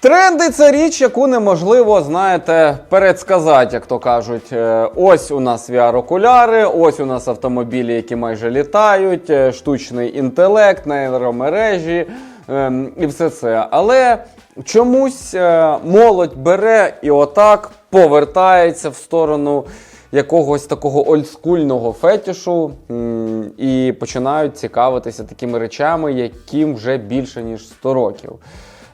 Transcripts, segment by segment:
Тренди це річ, яку неможливо, знаєте, передсказати, як то кажуть. Е, Ось у нас VR-окуляри, ось у нас автомобілі, які майже літають, е, штучний інтелект, нейромережі ем, і все це. Але чомусь е, молодь бере і отак повертається в сторону якогось такого олдскульного фетішу і починають цікавитися такими речами, яким вже більше ніж 100 років.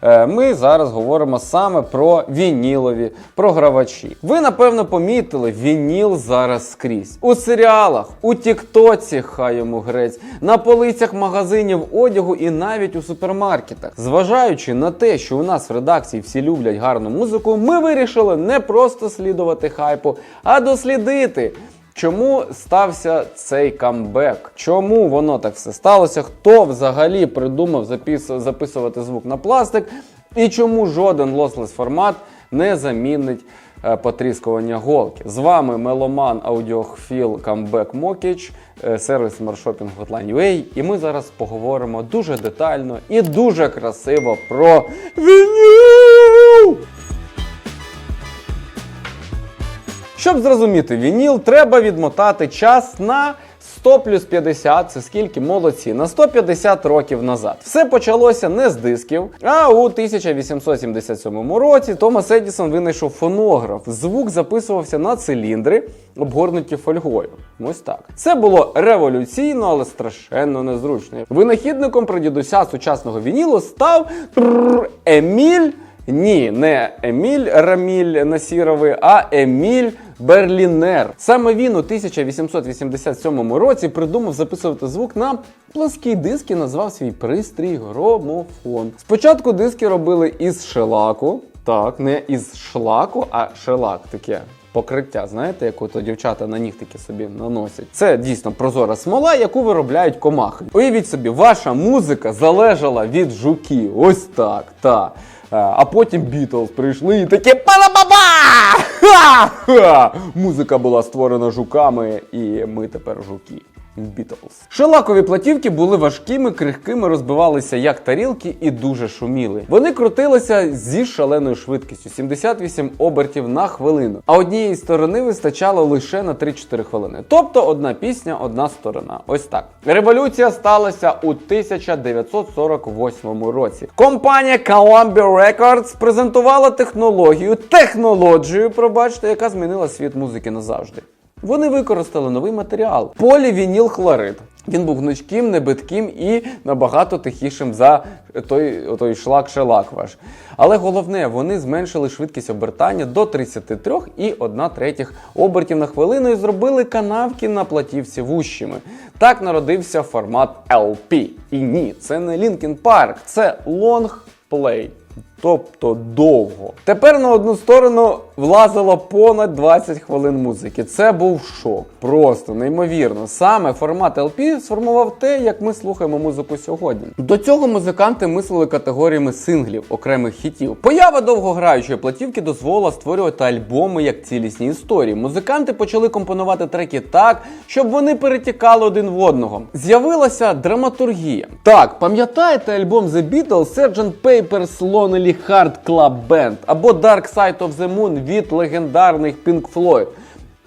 Е, Ми зараз говоримо саме про вінілові програвачі. Ви напевно помітили, вініл зараз скрізь. У серіалах, у Тіктоці, хай йому грець, на полицях магазинів одягу і навіть у супермаркетах. Зважаючи на те, що у нас в редакції всі люблять гарну музику, ми вирішили не просто слідувати хайпу, а дослідити. Чому стався цей камбек? Чому воно так все сталося? Хто взагалі придумав запис- записувати звук на пластик? І чому жоден лослес формат не замінить е, потріскування голки? З вами меломан аудіохфіл камбек Мокіч, е, сервіс Smart Hotline UA. І ми зараз поговоримо дуже детально і дуже красиво про вініл! Щоб зрозуміти вініл, треба відмотати час на 100 плюс 50, це скільки молодці, на 150 років назад. Все почалося не з дисків, а у 1877 році Томас Едісон винайшов фонограф. Звук записувався на циліндри, обгорнуті фольгою. Ось так. Це було революційно, але страшенно незручно. Винахідником прадідуся сучасного вінілу став Еміль. Ні, не Еміль Раміль Насіровий, а Еміль Берлінер. Саме він у 1887 році придумав записувати звук на плоский диск і назвав свій пристрій громофон. Спочатку диски робили із шелаку, так, не із шлаку, а шелак таке. Покриття, знаєте, яку то дівчата на нігтики собі наносять. Це дійсно прозора смола, яку виробляють комахи. Уявіть собі, ваша музика залежала від жуків. Ось так, та. Е, А потім Бітлз прийшли і такі пара-ба-ба! Ха-ха! Музика була створена жуками, і ми тепер жуки. Бітлз. Шелакові платівки були важкими, крихкими, розбивалися як тарілки і дуже шуміли. Вони крутилися зі шаленою швидкістю 78 обертів на хвилину. А однієї сторони вистачало лише на 3-4 хвилини. Тобто одна пісня, одна сторона. Ось так. Революція сталася у 1948 році. Компанія Columbia Records презентувала технологію, технологію, пробачте, яка змінила світ музики назавжди. Вони використали новий матеріал полівініл хлорид. Він був гнучким, небитким і набагато тихішим за той, той шлак-шелак ваш. Але головне, вони зменшили швидкість обертання до 33,1 третіх обертів на хвилину і зробили канавки на платівці вущими. Так народився формат LP. І ні, це не Linkin Park, це Long Play. Тобто довго. Тепер на одну сторону влазило понад 20 хвилин музики. Це був шок. Просто неймовірно. Саме формат LP сформував те, як ми слухаємо музику сьогодні. До цього музиканти мислили категоріями синглів, окремих хітів. Поява довгограючої платівки дозволила створювати альбоми як цілісні історії. Музиканти почали компонувати треки так, щоб вони перетікали один в одного. З'явилася драматургія. Так, пам'ятаєте альбом The Beatles Sgt. Pepper's Lonely Heart Club Band або Dark Side of the Moon від легендарних Pink Floyd?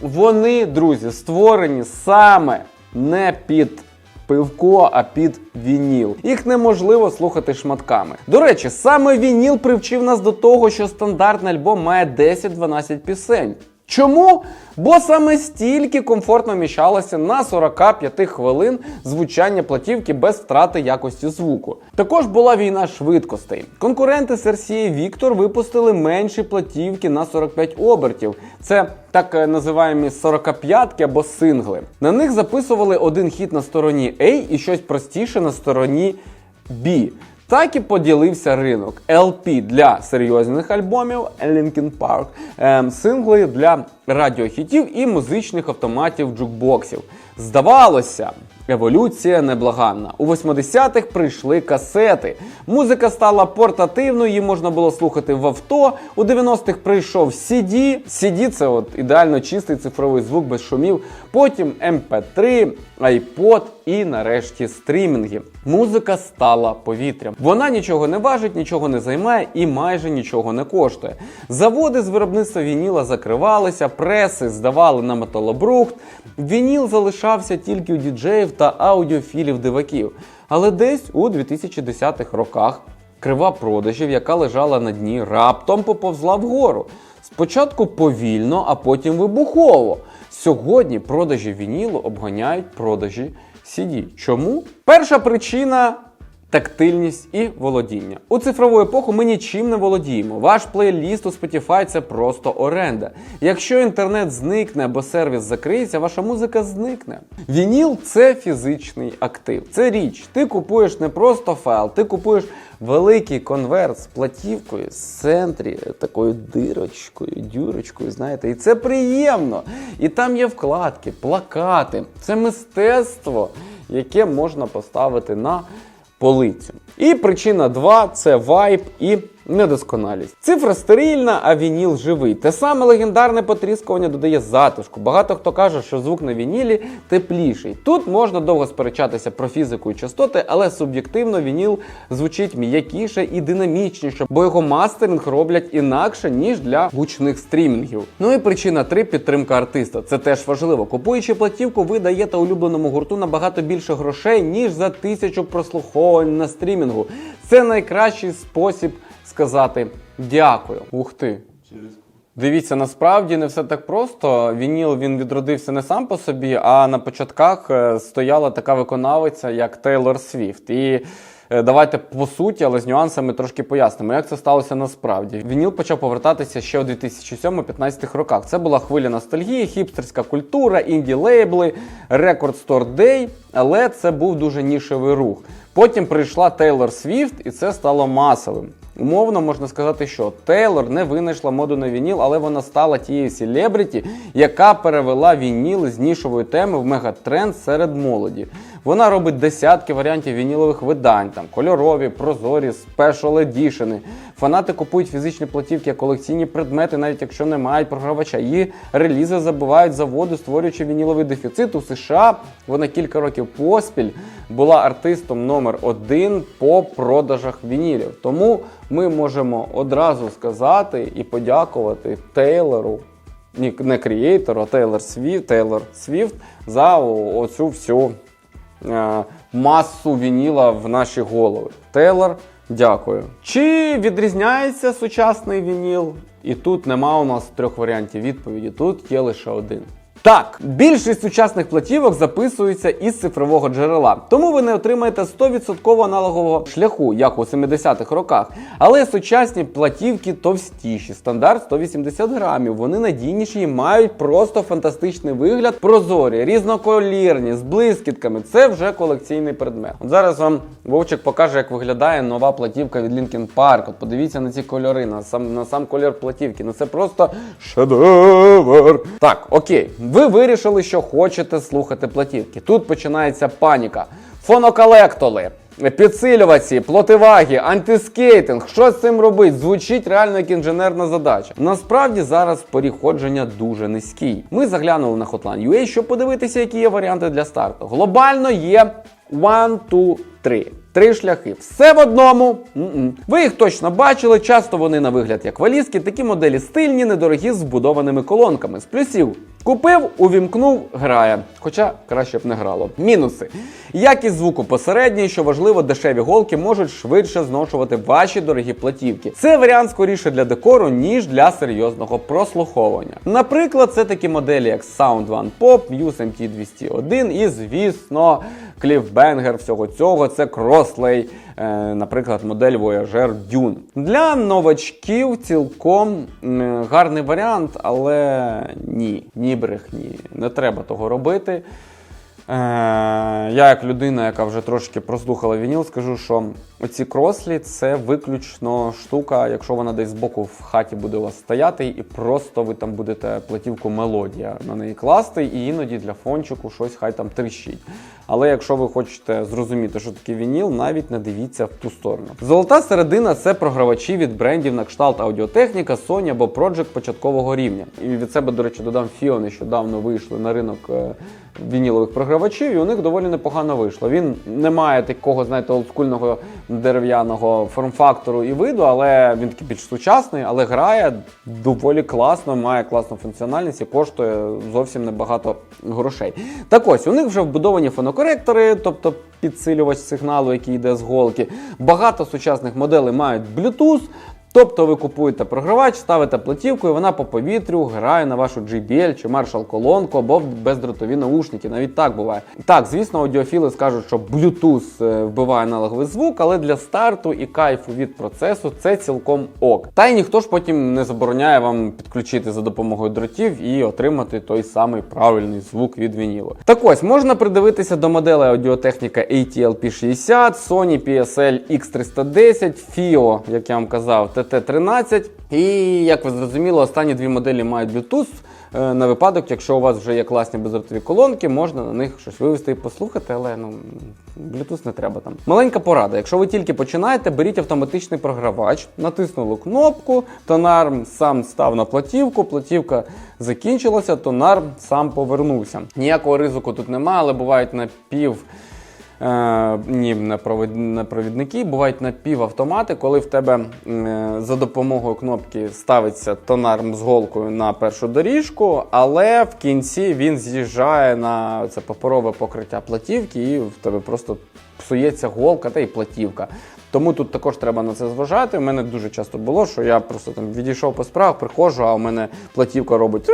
Вони, друзі, створені саме не під пивко, а під вініл. Їх неможливо слухати шматками. До речі, саме вініл привчив нас до того, що стандартний альбом має 10-12 пісень. Чому? Бо саме стільки комфортно вміщалося на 45 хвилин звучання платівки без втрати якості звуку. Також була війна швидкостей. Конкуренти RCA Victor випустили менші платівки на 45 обертів. Це так е, називаємо 45-ки або сингли. На них записували один хіт на стороні A і щось простіше на стороні B. Так і поділився ринок. LP для серйозних альбомів Linkin Park, ем, сингли для радіохітів і музичних автоматів джукбоксів. Здавалося, Еволюція неблаганна. У 80-х прийшли касети. Музика стала портативною, її можна було слухати в авто. У 90-х прийшов CD. CD – це от ідеально чистий цифровий звук без шумів. Потім MP3, iPod і нарешті стрімінги. Музика стала повітрям. Вона нічого не важить, нічого не займає і майже нічого не коштує. Заводи з виробництва вініла закривалися, преси здавали на металобрухт. Вініл залишався тільки у діджеїв та аудіофілів-диваків. Але десь у 2010-х роках крива продажів, яка лежала на дні, раптом поповзла вгору. Спочатку повільно, а потім вибухово. Сьогодні продажі вінілу обганяють продажі CD. Чому? Перша причина тактильність і володіння. У цифрову епоху ми нічим не володіємо. Ваш плейліст у Spotify це просто оренда. Якщо інтернет зникне або сервіс закриється, ваша музика зникне. Вініл це фізичний актив. Це річ. Ти купуєш не просто файл, ти купуєш великий конверт з платівкою, з центрі, такою дирочкою, дюрочкою, знаєте, і це приємно. І там є вкладки, плакати. Це мистецтво, яке можна поставити на полицю. І причина 2 це вайб і недосконалість. Цифра стерильна, а вініл живий. Те саме легендарне потріскування додає затишку. Багато хто каже, що звук на вінілі тепліший. Тут можна довго сперечатися про фізику і частоти, але суб'єктивно вініл звучить м'якіше і динамічніше, бо його мастеринг роблять інакше, ніж для гучних стрімінгів. Ну і причина 3 підтримка артиста. Це теж важливо. Купуючи платівку, ви даєте улюбленому гурту набагато більше грошей, ніж за тисячу прослуховувань на стрімінгу. Це найкращий спосіб сказати дякую. Ух ти. Дивіться, насправді не все так просто. Вініл він відродився не сам по собі, а на початках е, стояла така виконавиця, як Тейлор Свіфт. І е, давайте по суті, але з нюансами трошки пояснимо, як це сталося насправді. Вініл почав повертатися ще у 2007-15 роках. Це була хвиля ностальгії, хіпстерська культура, інді-лейбли, рекорд Store Day, але це був дуже нішевий рух. Потім прийшла Тейлор Свіфт, і це стало масовим. Умовно можна сказати, що Тейлор не винайшла моду на вініл, але вона стала тією селебріті, яка перевела вініл з нішової теми в мегатренд серед молоді. Вона робить десятки варіантів вінілових видань, там кольорові, прозорі, спешл едішени. Фанати купують фізичні платівки, колекційні предмети, навіть якщо не мають програвача. Її релізи забувають заводи, створюючи вініловий дефіцит у США. Вона кілька років поспіль була артистом номер один по продажах вінілів. Тому ми можемо одразу сказати і подякувати Тейлору, ні, не крієйтору, а Тейлор Свіфт, Тейлор Свіфт за оцю всю масу вініла в наші голови. Тейлор, дякую. Чи відрізняється сучасний вініл? І тут нема у нас трьох варіантів відповіді. Тут є лише один. Так, більшість сучасних платівок записується із цифрового джерела, тому ви не отримаєте 100% аналогового шляху, як у 70-х роках. Але сучасні платівки товстіші, стандарт 180 грамів. Вони надійніші і мають просто фантастичний вигляд, прозорі, різноколірні, з блискітками. Це вже колекційний предмет. От зараз вам Вовчик покаже, як виглядає нова платівка від Linkin Park. От подивіться на ці кольори, на сам на сам колір платівки. Ну це просто шедевр. Так, окей, ви вирішили, що хочете слухати платівки. Тут починається паніка. Фоноколектори. Підсилювачі, плотиваги, антискейтинг. Що з цим робить? Звучить реально як інженерна задача. Насправді зараз поріг ходження дуже низький. Ми заглянули на Hotline.ua, щоб подивитися, які є варіанти для старту. Глобально є one, two, three. Три шляхи. Все в одному. М-м. Ви їх точно бачили. Часто вони на вигляд як валізки. Такі моделі стильні, недорогі з вбудованими колонками. З плюсів. Купив, увімкнув, грає. Хоча краще б не грало. Мінуси. Якість звуку посередній, що важливо, дешеві голки можуть швидше зношувати ваші дорогі платівки. Це варіант скоріше для декору, ніж для серйозного прослуховування. Наприклад, це такі моделі, як Sound One Pop, Muse MT201 і, звісно, Cliffbanger всього цього. Це Crossley, наприклад, модель Voyager Dune. Для новачків цілком гарний варіант, але ні, ні брехні. Не треба того робити. Е, я, як людина, яка вже трошки прослухала вініл, скажу, що оці крослі це виключно штука, якщо вона десь збоку в хаті буде у вас стояти, і просто ви там будете платівку мелодія на неї класти, і іноді для фончику щось хай там тріщить. Але якщо ви хочете зрозуміти, що таке вініл, навіть не дивіться в ту сторону. Золота середина це програвачі від брендів на кшталт аудіотехніка, Sony або Project початкового рівня. І від себе, до речі, додам Фіо нещодавно вийшли на ринок е, вінілових програвачів, і у них доволі непогано вийшло. Він не має такого, знаєте, олдскульного дерев'яного форм-фактору і виду, але він такий більш сучасний, але грає доволі класно, має класну функціональність і коштує зовсім небагато грошей. Так ось, у них вже вбудовані фонокоректори, тобто підсилювач сигналу, який йде з голки. Багато сучасних моделей мають Bluetooth. Тобто ви купуєте програвач, ставите платівку, і вона по повітрю грає на вашу JBL чи Marshall колонку або бездротові наушники. Навіть так буває. Так, звісно, аудіофіли скажуть, що Bluetooth е, вбиває аналоговий звук, але для старту і кайфу від процесу це цілком ок. Та й ніхто ж потім не забороняє вам підключити за допомогою дротів і отримати той самий правильний звук від вінілу. Так ось можна придивитися до моделей аудіотехніка ATLP60, Sony PSL X310, FIO, як я вам казав, TT13. І як ви зрозуміли, останні дві моделі мають Bluetooth. Е, На випадок, якщо у вас вже є класні бездротові колонки, можна на них щось вивести і послухати, але ну Bluetooth не треба там. Маленька порада. Якщо ви тільки починаєте, беріть автоматичний програвач, натиснули кнопку, тонар сам став на платівку, платівка закінчилася, тонар сам повернувся. Ніякого ризику тут немає, але бувають напів. Ні, не провід- не провідники, бувають напівавтомати, коли в тебе е, за допомогою кнопки ставиться тонар з голкою на першу доріжку, але в кінці він з'їжджає на це паперове покриття платівки, і в тебе просто псується голка та й платівка. Тому тут також треба на це зважати. У мене дуже часто було, що я просто там відійшов по справах, приходжу, а у мене платівка робить.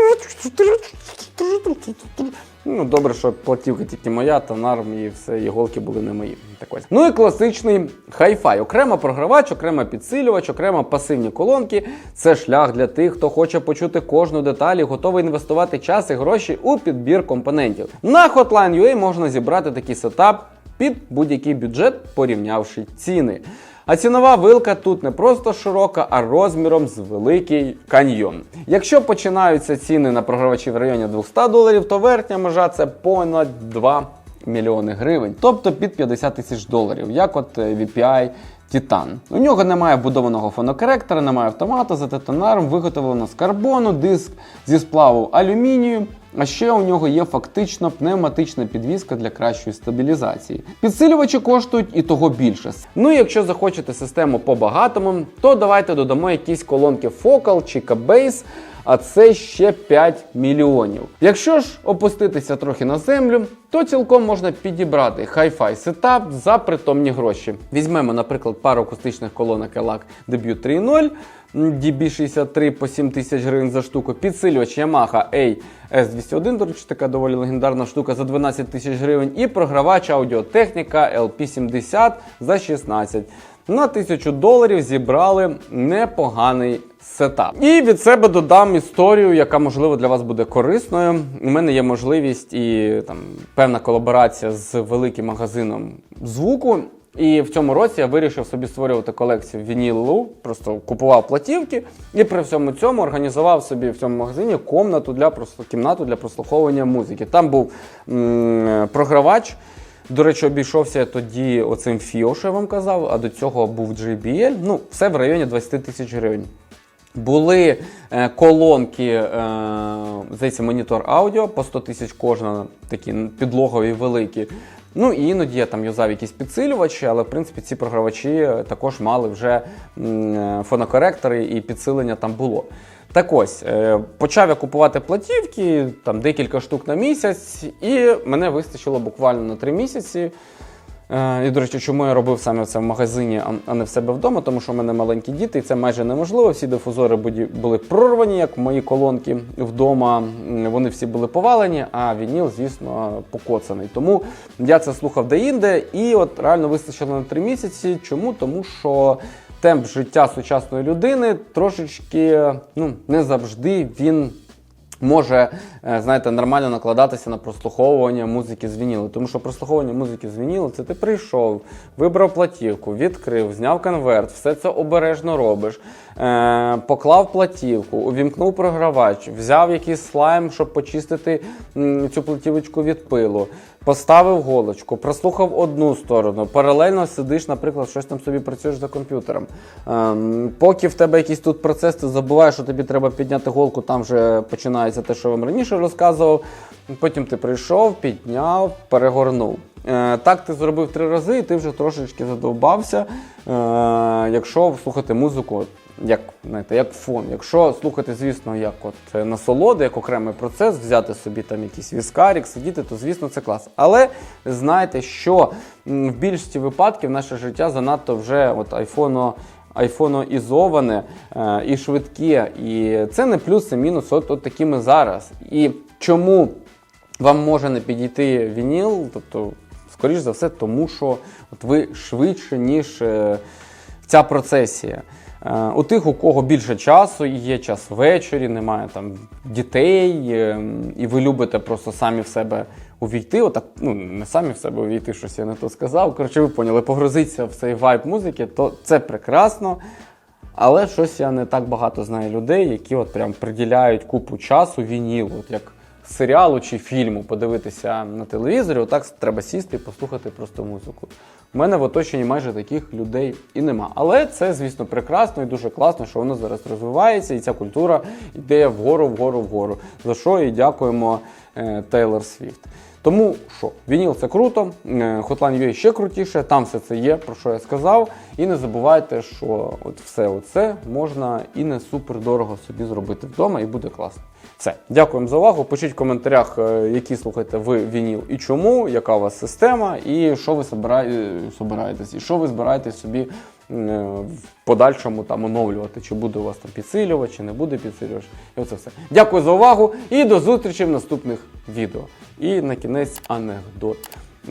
Ну, добре, що платівка тільки моя, тонар і все, і голки були не мої. Так ось. Ну і класичний хай-фай. Окремо програвач, окремо підсилювач, окремо пасивні колонки. Це шлях для тих, хто хоче почути кожну деталь і готовий інвестувати час і гроші у підбір компонентів. На Hotline.ua можна зібрати такий сетап під будь-який бюджет, порівнявши ціни. А цінова вилка тут не просто широка, а розміром з великий каньйон. Якщо починаються ціни на програвачі в районі 200 доларів, то верхня межа це понад 2 мільйони гривень, тобто під 50 тисяч доларів, як от е, VPI Titan. У нього немає будованого фонокоректора, немає автомата, зате тонаром виготовлено з карбону, диск зі сплаву алюмінію. А ще у нього є фактично пневматична підвізка для кращої стабілізації. Підсилювачі коштують і того більше. Ну і якщо захочете систему по-багатому, то давайте додамо якісь колонки Focal чи Cubase, а це ще 5 мільйонів. Якщо ж опуститися трохи на землю, то цілком можна підібрати хай-фай сетап за притомні гроші. Візьмемо, наприклад, пару акустичних колонок ELAC Debut 3.0. DB63 по 7 тисяч гривень за штуку, підсилювач Yamaha AS201, до речі, така доволі легендарна штука за 12 тисяч гривень, і програвач аудіотехніка LP70 за 16. На 1000 доларів зібрали непоганий сетап. І від себе додам історію, яка можливо для вас буде корисною. У мене є можливість і там певна колаборація з великим магазином звуку. І в цьому році я вирішив собі створювати колекцію вінілу, просто купував платівки і при всьому цьому організував собі в цьому магазині комнату для просто кімнату для прослуховування музики. Там був м- програвач. До речі, обійшовся я тоді оцим FIO, що я вам казав, а до цього був JBL. Ну, все в районі 20 тисяч гривень. Були е, колонки, е, здається, монітор аудіо по 100 тисяч кожна, такі підлогові великі. Ну і іноді я там юзав якісь підсилювачі, але в принципі ці програвачі е, також мали вже фонокоректори і підсилення там було. Так ось, почав я купувати платівки, там декілька штук на місяць, і мене вистачило буквально на 3 місяці. Е, І, до речі, чому я робив саме це в магазині, а- а не в себе вдома, тому що в мене маленькі діти, і це майже неможливо. Всі дифузори були прорвані, як мої колонки вдома. Вони всі були повалені, а вініл, звісно, покоцаний. Тому я це слухав де-інде, і от реально вистачило на три місяці. Чому? Тому що темп життя сучасної людини трошечки ну, не завжди він може, е, знаєте, нормально накладатися на прослуховування музики з вінілу. Тому що прослуховування музики з вінілу це ти прийшов, вибрав платівку, відкрив, зняв конверт, все це обережно робиш, е, поклав платівку, увімкнув програвач, взяв якийсь слайм, щоб почистити цю платівочку від пилу. Поставив голочку, прослухав одну сторону, паралельно сидиш, наприклад, щось там собі працюєш за комп'ютером. Ем, поки в тебе якийсь тут процес, ти забуваєш, що тобі треба підняти голку, там вже починається те, що я вам раніше розказував. Потім ти прийшов, підняв, перегорнув. Е, так ти зробив три рази, і ти вже трошечки задовбався. Е, якщо слухати музику, як, знаєте, як фон. Якщо слухати, звісно, як от е, насолоди, як окремий процес, взяти собі там якийсь віскарік, сидіти, то звісно це клас. Але знайте, що в більшості випадків наше життя занадто вже от айфоно. Айфоноізоване е, і швидке. І це не плюс, це мінус, от, от такі зараз. І чому вам може не підійти вініл? Тобто, скоріш за все, тому що от ви швидше, ніж е, ця процесія. Е, У тих, у кого більше часу, і є час ввечері, немає там дітей, е, і ви любите просто самі в себе увійти, отак, ну не самі в себе увійти, щось я не то сказав. Коротше, ви поняли, погрузитися в цей вайб музики, то це прекрасно. Але щось я не так багато знаю людей, які от прям приділяють купу часу вінілу, от як серіалу чи фільму подивитися на телевізорі, отак треба сісти і послухати просто музику. У мене в оточенні майже таких людей і нема. Але це, звісно, прекрасно і дуже класно, що воно зараз розвивається, і ця культура йде вгору, вгору, вгору. За що і дякуємо е, Тейлор Свіфт. Тому що, вініл це круто, е, Hotline UA ще крутіше, там все це є, про що я сказав. І не забувайте, що от все оце можна і не супер дорого собі зробити вдома, і буде класно. Все, дякуємо за увагу. Пишіть в коментарях, е, які слухаєте ви вініл і чому, яка у вас система, і що ви собирає- собираєтесь, і що ви збираєтесь собі е, в подальшому там оновлювати, чи буде у вас там підсилювач, чи не буде підсилювач. І оце все. Дякую за увагу і до зустрічі в наступних відео. І на кінець анекдот.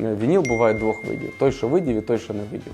Е, Вініл буває двох видів: той, що видів, і той, що не видів.